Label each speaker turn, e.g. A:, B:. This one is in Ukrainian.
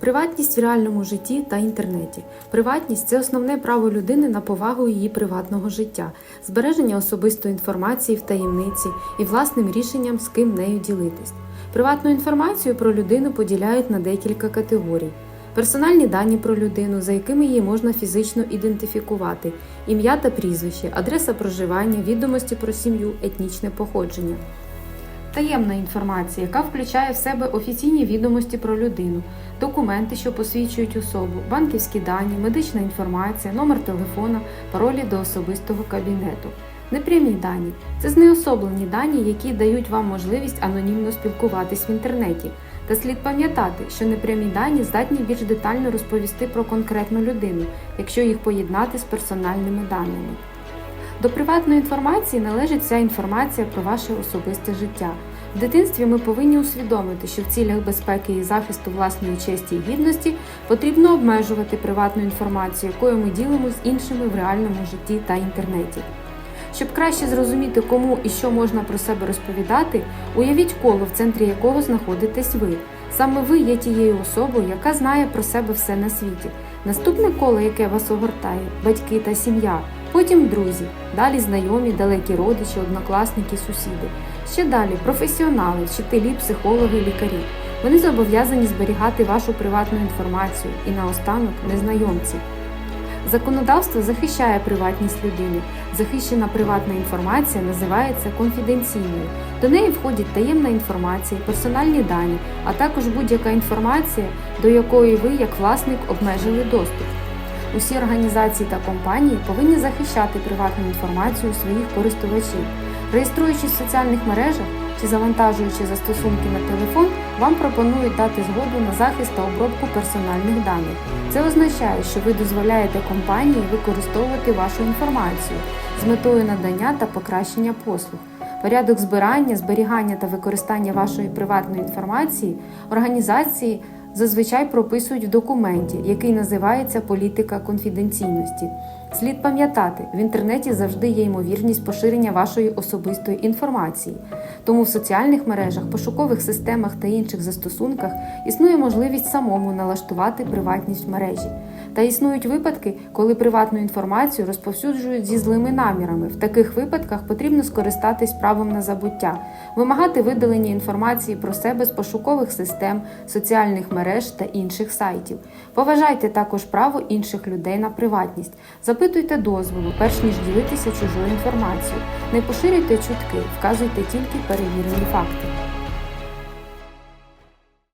A: Приватність в реальному житті та інтернеті. Приватність це основне право людини на повагу її приватного життя, збереження особистої інформації в таємниці і власним рішенням, з ким нею ділитись. Приватну інформацію про людину поділяють на декілька категорій. Персональні дані про людину, за якими її можна фізично ідентифікувати, ім'я та прізвище, адреса проживання, відомості про сім'ю, етнічне походження. Таємна інформація, яка включає в себе офіційні відомості про людину, документи, що посвідчують особу, банківські дані, медична інформація, номер телефона, паролі до особистого кабінету. Непрямі дані це знеособлені дані, які дають вам можливість анонімно спілкуватись в інтернеті. Та слід пам'ятати, що непрямі дані здатні більш детально розповісти про конкретну людину, якщо їх поєднати з персональними даними. До приватної інформації належить вся інформація про ваше особисте життя. В дитинстві ми повинні усвідомити, що в цілях безпеки і захисту власної честі і гідності потрібно обмежувати приватну інформацію, якою ми ділимо з іншими в реальному житті та інтернеті. Щоб краще зрозуміти, кому і що можна про себе розповідати, уявіть коло, в центрі якого знаходитесь ви. Саме ви є тією особою, яка знає про себе все на світі. Наступне коло, яке вас огортає батьки та сім'я, потім друзі, далі знайомі, далекі родичі, однокласники, сусіди. Ще далі професіонали, вчителі, психологи, лікарі. Вони зобов'язані зберігати вашу приватну інформацію і наостанок незнайомці. Законодавство захищає приватність людини. Захищена приватна інформація називається конфіденційною. До неї входять таємна інформація, персональні дані, а також будь-яка інформація, до якої ви, як власник, обмежили доступ. Усі організації та компанії повинні захищати приватну інформацію своїх користувачів. Реєструючись в соціальних мережах чи завантажуючи застосунки на телефон, вам пропонують дати згоду на захист та обробку персональних даних. Це означає, що ви дозволяєте компанії використовувати вашу інформацію з метою надання та покращення послуг. Порядок збирання, зберігання та використання вашої приватної інформації організації зазвичай прописують в документі, який називається політика конфіденційності. Слід пам'ятати, в інтернеті завжди є ймовірність поширення вашої особистої інформації. Тому в соціальних мережах, пошукових системах та інших застосунках існує можливість самому налаштувати приватність мережі. Та існують випадки, коли приватну інформацію розповсюджують зі злими намірами. В таких випадках потрібно скористатись правом на забуття, вимагати видалення інформації про себе з пошукових систем, соціальних мереж та інших сайтів. Поважайте також право інших людей на приватність. Запитуйте дозволу, перш ніж ділитися чужою інформацією. Не поширюйте чутки, вказуйте тільки перевірені факти.